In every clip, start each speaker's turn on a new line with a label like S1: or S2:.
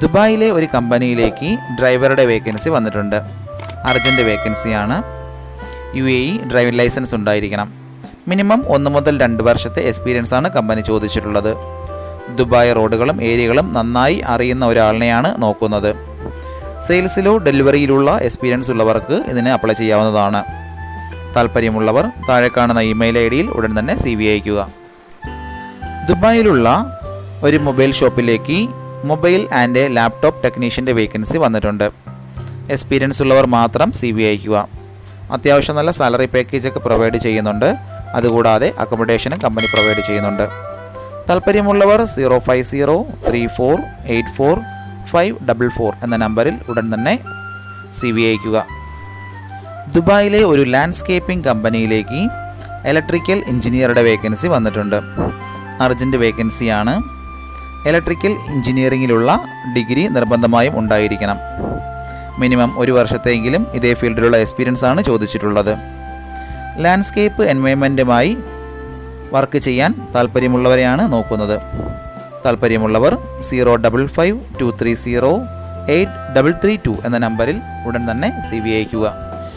S1: ദുബായിലെ ഒരു കമ്പനിയിലേക്ക് ഡ്രൈവറുടെ വേക്കൻസി വന്നിട്ടുണ്ട്. അർജന്റ് വേക്കൻസിയാണ്. U A E driving licence ഉണ്ടായിരിക്കണം. മിനിമം ഒന്ന് മുതൽ രണ്ട് വർഷത്തെ എക്സ്പീരിയൻസ് ആണ് കമ്പനി ചോദിച്ചിട്ടുള്ളത്. ദുബായ് റോഡുകളും ഏരിയകളും നന്നായി അറിയുന്ന ഒരാളിനെയാണ് നോക്കുന്നത്. സെയിൽസിലോ ഡെലിവറിയിലുള്ള എക്സ്പീരിയൻസ് ഉള്ളവർക്ക് ഇതിന് അപ്ലൈ ചെയ്യാവുന്നതാണ്. താല്പര്യമുള്ളവർ താഴെ കാണുന്ന ഇമെയിൽ ഐ ഡിയിൽ ഉടൻ തന്നെ സി വി അയക്കുക ദുബായിലുള്ള ഒരു മൊബൈൽ ഷോപ്പിലേക്ക് മൊബൈൽ ആൻഡ് ലാപ്ടോപ്പ് ടെക്നീഷ്യന്റെ വേക്കൻസി വന്നിട്ടുണ്ട്. എക്സ്പീരിയൻസ് ഉള്ളവർ മാത്രം സി വി അയക്കുക അത്യാവശ്യം നല്ല സാലറി പാക്കേജൊക്കെ പ്രൊവൈഡ് ചെയ്യുന്നുണ്ട്. അതുകൂടാതെ അക്കോമഡേഷനും കമ്പനി പ്രൊവൈഡ് ചെയ്യുന്നുണ്ട്. താല്പര്യമുള്ളവർ zero five zero three four eight four five double four എന്ന നമ്പറിൽ ഉടൻ തന്നെ സി വി അയക്കുക ദുബായിലെ ഒരു ലാൻഡ്സ്കേപ്പിംഗ് കമ്പനിയിലേക്ക് ഇലക്ട്രിക്കൽ എഞ്ചിനീയറുടെ വേക്കൻസി വന്നിട്ടുണ്ട്. അർജന്റ് വേക്കൻസിയാണ് ഇലക്ട്രിക്കൽ എഞ്ചിനീയറിങ്ങിലുള്ള ഡിഗ്രി നിർബന്ധമായും ഉണ്ടായിരിക്കണം. മിനിമം ഒരു വർഷത്തെങ്കിലും ഇതേ ഫീൽഡിലുള്ള എക്സ്പീരിയൻസ് ആണ് ചോദിച്ചിട്ടുള്ളത്. ലാൻഡ്സ്കേപ്പ് എൻവയോൺമെന്റുമായി വർക്ക് ചെയ്യാൻ താല്പര്യമുള്ളവരെയാണ് നോക്കുന്നത്. താല്പര്യമുള്ളവർ zero double five two three zero eight double three two എന്ന നമ്പറിൽ ഉടൻ തന്നെ സി വി അയക്കുക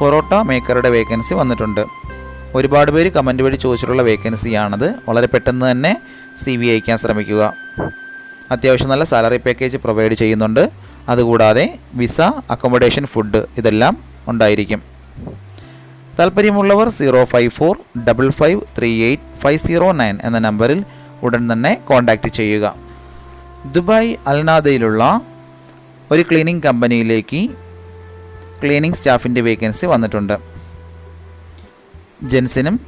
S2: പൊറോട്ട മേക്കറുടെ വേക്കൻസി വന്നിട്ടുണ്ട്. ഒരുപാട് പേര് കമന്റ് വഴി ചോദിച്ചിട്ടുള്ള വേക്കൻസിയാണത്. വളരെ പെട്ടെന്ന് തന്നെ സി വി അയക്കാൻ ശ്രമിക്കുക. അത്യാവശ്യം നല്ല സാലറി പാക്കേജ് പ്രൊവൈഡ് ചെയ്യുന്നുണ്ട്. അതുകൂടാതെ വിസ അക്കോമഡേഷൻ ഫുഡ് ഇതെല്ലാം ഉണ്ടായിരിക്കും. താല്പര്യമുള്ളവർ zero five four double five three eight five zero nine എന്ന നമ്പറിൽ ഉടൻ തന്നെ കോൺടാക്റ്റ് ചെയ്യുക. ദുബായ് അൽനാദയിലുള്ള ഒരു ക്ലീനിങ് കമ്പനിയിലേക്ക് ക്ലീനിങ് സ്റ്റാഫിന്റെ വേക്കൻസി വന്നിട്ടുണ്ട്. ജെൻസിനും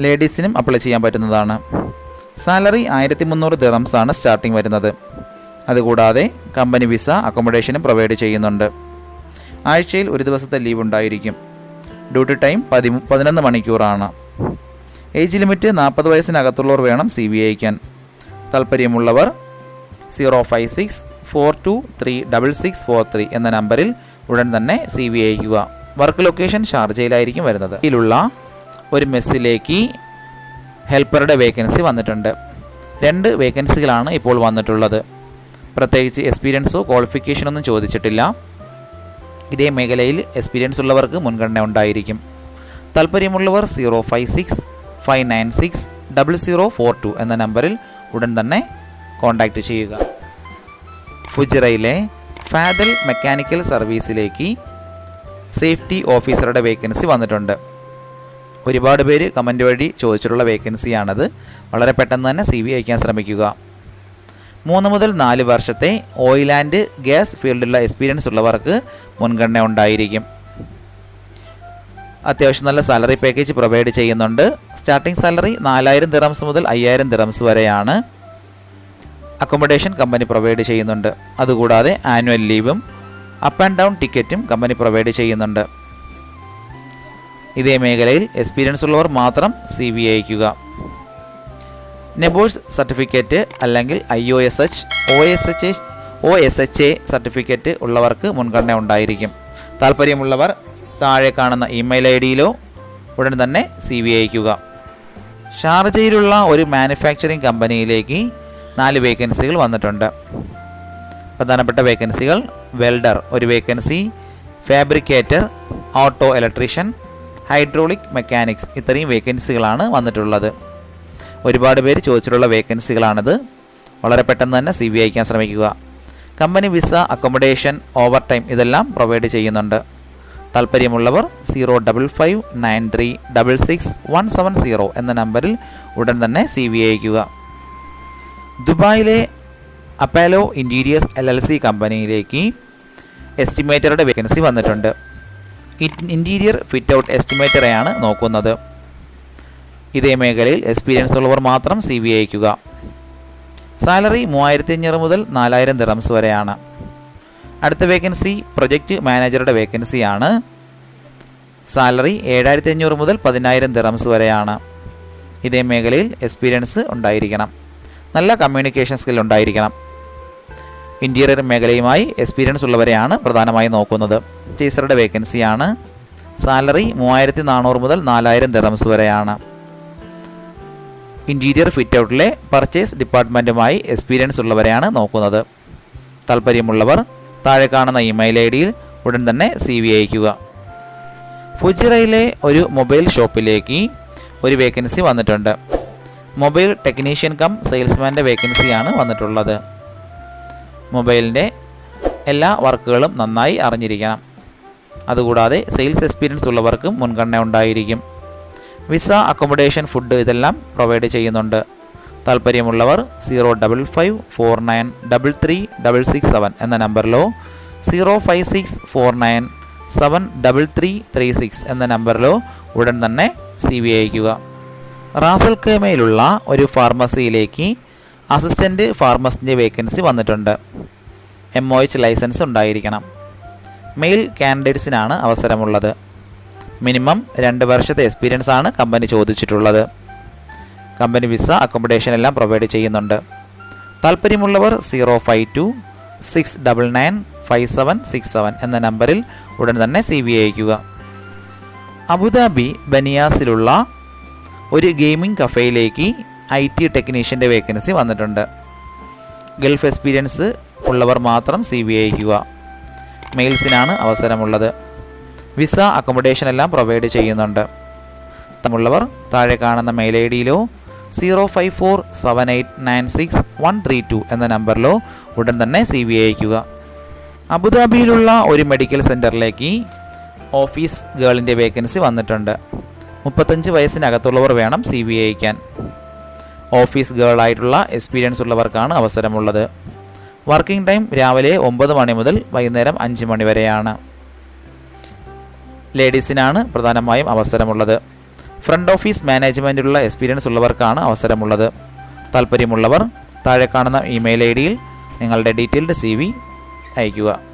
S2: ലേഡീസിനും അപ്ലൈ ചെയ്യാൻ പറ്റുന്നതാണ്. സാലറി ആയിരത്തി മുന്നൂറ് ദിറംസാണ് സ്റ്റാർട്ടിംഗ് വരുന്നത്. അതുകൂടാതെ കമ്പനി വിസ അക്കോമഡേഷനും പ്രൊവൈഡ് ചെയ്യുന്നുണ്ട്. ആഴ്ചയിൽ ഒരു ദിവസത്തെ ലീവ് ഉണ്ടായിരിക്കും. ഡ്യൂട്ടി ടൈം പതി പതിനൊന്ന് മണിക്കൂറാണ്. ഏജ് ലിമിറ്റ് നാൽപ്പത് വയസ്സിനകത്തുള്ളവർ വേണം സി ബി അയക്കാൻ താല്പര്യമുള്ളവർ zero five six four two three double six four three എന്ന നമ്പറിൽ ഉടൻ തന്നെ സി വി അയക്കുക വർക്ക് ലൊക്കേഷൻ ഷാർജയിലായിരിക്കും വരുന്നത്. ഇതിലുള്ള ഒരു മെസ്സിലേക്ക് ഹെൽപ്പറുടെ വേക്കൻസി വന്നിട്ടുണ്ട്. രണ്ട് വേക്കൻസികളാണ് ഇപ്പോൾ വന്നിട്ടുള്ളത്. പ്രത്യേകിച്ച് എക്സ്പീരിയൻസോ ക്വാളിഫിക്കേഷനോ ഒന്നും ചോദിച്ചിട്ടില്ല. ഇതേ മേഖലയിൽ എക്സ്പീരിയൻസ് ഉള്ളവർക്ക് മുൻഗണന ഉണ്ടായിരിക്കും. താല്പര്യമുള്ളവർ zero five six five nine six double zero four two എന്ന നമ്പറിൽ ഉടൻ തന്നെ കോൺടാക്റ്റ് ചെയ്യുക. ഫുജിറയിലെ ഫാദൽ മെക്കാനിക്കൽ സർവീസിലേക്ക് സേഫ്റ്റി ഓഫീസറുടെ വേക്കൻസി വന്നിട്ടുണ്ട്. ഒരുപാട് പേര് കമന്റ് വഴി ചോദിച്ചിട്ടുള്ള വേക്കൻസിയാണത്. വളരെ പെട്ടെന്ന് തന്നെ സി വി അയക്കാൻ ശ്രമിക്കുക. മൂന്ന് മുതൽ നാല് വർഷത്തെ ഓയിൽ ആൻഡ് ഗ്യാസ് ഫീൽഡിലുള്ള എക്സ്പീരിയൻസ് ഉള്ളവർക്ക് മുൻഗണന ഉണ്ടായിരിക്കും. അത്യാവശ്യം നല്ല സാലറി പാക്കേജ് പ്രൊവൈഡ് ചെയ്യുന്നുണ്ട്. സ്റ്റാർട്ടിംഗ് സാലറി നാലായിരം ദിറംസ് മുതൽ അയ്യായിരം ദിറംസ് വരെയാണ്. അക്കോമഡേഷൻ കമ്പനി പ്രൊവൈഡ് ചെയ്യുന്നുണ്ട്. അതുകൂടാതെ ആനുവൽ ലീവും അപ്പ് ആൻഡ് ഡൗൺ ടിക്കറ്റും കമ്പനി പ്രൊവൈഡ് ചെയ്യുന്നുണ്ട്. ഇതേ മേഖലയിൽ എക്സ്പീരിയൻസ് ഉള്ളവർ മാത്രം സി വി അയക്കുക നെബോഴ്സ് സർട്ടിഫിക്കറ്റ് അല്ലെങ്കിൽ I O S H O S H O S H A certificate ഉള്ളവർക്ക് മുൻഗണന ഉണ്ടായിരിക്കും. താല്പര്യമുള്ളവർ താഴെ കാണുന്ന ഇമെയിൽ ഐ ഡിയിലോ ഉടൻ തന്നെ സി വി അയക്കുക ഷാർജയിലുള്ള ഒരു മാനുഫാക്ചറിംഗ് കമ്പനിയിലേക്ക് നാല് വേക്കൻസികൾ വന്നിട്ടുണ്ട്. പ്രധാനപ്പെട്ട വേക്കൻസികൾ വെൽഡർ ഒരു vacancy fabricator auto electrician hydraulic mechanics ഇത്രയും വേക്കൻസികളാണ് വന്നിട്ടുള്ളത്. ഒരുപാട് പേര് ചോദിച്ചിട്ടുള്ള വേക്കൻസികളാണിത് വളരെ പെട്ടെന്ന് തന്നെ സി അയക്കാൻ ശ്രമിക്കുക. Company visa accommodation overtime ഇതെല്ലാം പ്രൊവൈഡ് ചെയ്യുന്നുണ്ട്. താല്പര്യമുള്ളവർ zero double five nine three double six one seven zero എന്ന നമ്പറിൽ ഉടൻ തന്നെ സി വി അയക്കുക. ദുബായിലെ Apollo interiors L L C കമ്പനിയിലേക്ക് എസ്റ്റിമേറ്ററുടെ വേക്കൻസി വന്നിട്ടുണ്ട്. ഇന്റീരിയർ ഫിറ്റ് ഔട്ട് എസ്റ്റിമേറ്ററെയാണ് നോക്കുന്നത്. ഇതേ മേഖലയിൽ എക്സ്പീരിയൻസ് ഉള്ളവർ മാത്രം സി വി അയക്കുക സാലറി മൂവായിരത്തി അഞ്ഞൂറ് മുതൽ നാലായിരം ദിറംസ് വരെയാണ്. അടുത്ത വേക്കൻസി പ്രൊജക്റ്റ് മാനേജറുടെ വേക്കൻസിയാണ്. സാലറി ഏഴായിരത്തി അഞ്ഞൂറ് മുതൽ പതിനായിരം ദിറംസ് വരെയാണ്. ഇതേ മേഖലയിൽ എക്സ്പീരിയൻസ് ഉണ്ടായിരിക്കണം. നല്ല കമ്മ്യൂണിക്കേഷൻ സ്കിൽ ഉണ്ടായിരിക്കണം. ഇന്റീരിയർ മേഖലയുമായി എക്സ്പീരിയൻസ് ഉള്ളവരെയാണ് പ്രധാനമായും നോക്കുന്നത്. ടീച്ചറുടെ വേക്കൻസിയാണ് സാലറി മൂവായിരത്തി നാനൂറ് മുതൽ നാലായിരം ദിറംസ് വരെയാണ്. ഇന്റീരിയർ ഫിറ്റ് ഔട്ടിലെ പർച്ചേസ് ഡിപ്പാർട്ട്മെന്റുമായി എക്സ്പീരിയൻസ് ഉള്ളവരെയാണ് നോക്കുന്നത്. താല്പര്യമുള്ളവർ താഴെ കാണുന്ന ഇമെയിൽ ഐ ഡിയിൽ ഉടൻ തന്നെ സി വി അയക്കുക ഫുജിറയിലെ ഒരു മൊബൈൽ ഷോപ്പിലേക്ക് ഒരു വേക്കൻസി വന്നിട്ടുണ്ട്. മൊബൈൽ ടെക്നീഷ്യൻ കം സെയിൽസ്മാന്റെ വേക്കൻസിയാണ് വന്നിട്ടുള്ളത്. മൊബൈലിന്റെ എല്ലാ വർക്കുകളും നന്നായി അറിഞ്ഞിരിക്കണം. അതുകൂടാതെ സെയിൽസ് എക്സ്പീരിയൻസ് ഉള്ളവർക്കും മുൻഗണന ഉണ്ടായിരിക്കും. വിസ അക്കോമഡേഷൻ ഫുഡ് ഇതെല്ലാം പ്രൊവൈഡ് ചെയ്യുന്നുണ്ട്. താല്പര്യമുള്ളവർ zero double five four nine double three double six seven എന്ന നമ്പറിലോ zero five six four nine seven double three three six എന്ന നമ്പറിലോ ഉടൻ തന്നെ സി വി അയക്കുക റാസൽ കേമയിലുള്ള ഒരു ഫാർമസിയിലേക്ക് അസിസ്റ്റന്റ് ഫാർമസിന്റെ വേക്കൻസി വന്നിട്ടുണ്ട്. എം ഒ എച്ച് ലൈസൻസ് ഉണ്ടായിരിക്കണം. മെയിൽ കാൻഡിഡേറ്റ്സിനാണ് അവസരമുള്ളത്. മിനിമം രണ്ട് വർഷത്തെ എക്സ്പീരിയൻസ് ആണ് കമ്പനി ചോദിച്ചിട്ടുള്ളത്. കമ്പനി വിസ അക്കോമഡേഷൻ എല്ലാം പ്രൊവൈഡ് ചെയ്യുന്നുണ്ട്. താല്പര്യമുള്ളവർ zero five two six double nine five seven six seven എന്ന നമ്പറിൽ ഉടൻ തന്നെ സി വി അയക്കുക അബുദാബി ബനിയാസിലുള്ള ഒരു ഗെയിമിംഗ് കഫേയിലേക്ക് ഐ ടി ടെക്നീഷ്യന്റെ വേക്കൻസി വന്നിട്ടുണ്ട്. ഗൾഫ് എക്സ്പീരിയൻസ് ഉള്ളവർ മാത്രം സി വി അയക്കുക മെയിൽസിനാണ് അവസരമുള്ളത്. വിസ അക്കോമഡേഷൻ എല്ലാം പ്രൊവൈഡ് ചെയ്യുന്നുണ്ട്. തമുള്ളവർ താഴെ കാണുന്ന mail I ഡിയിലോ zero five four seven eight nine six one three two എന്ന നമ്പറിലോ ഉടൻ തന്നെ സി വി അയക്കുക അബുദാബിയിലുള്ള ഒരു മെഡിക്കൽ സെന്ററിലേക്ക് ഓഫീസ് ഗേളിന്റെ വേക്കൻസി വന്നിട്ടുണ്ട്. മുപ്പത്തഞ്ച് വയസ്സിനകത്തുള്ളവർ വേണം സി വി അയക്കാൻ ഓഫീസ് ഗേളായിട്ടുള്ള എക്സ്പീരിയൻസ് ഉള്ളവർക്കാണ് അവസരമുള്ളത്. വർക്കിംഗ് ടൈം രാവിലെ ഒമ്പത് മണി മുതൽ വൈകുന്നേരം അഞ്ച് മണി വരെയാണ്. ലേഡീസിനാണ് പ്രധാനമായും അവസരമുള്ളത്. ഫ്രണ്ട് ഓഫീസ് മാനേജ്മെന്റിലുള്ള എക്സ്പീരിയൻസ് ഉള്ളവർക്കാണ് അവസരമുള്ളത്. താല്പര്യമുള്ളവർ താഴെ കാണുന്ന ഇമെയിൽ ഐ ഡിയിൽ നിങ്ങളുടെ ഡീറ്റെയിൽഡ് സി വി അയയ്ക്കുക.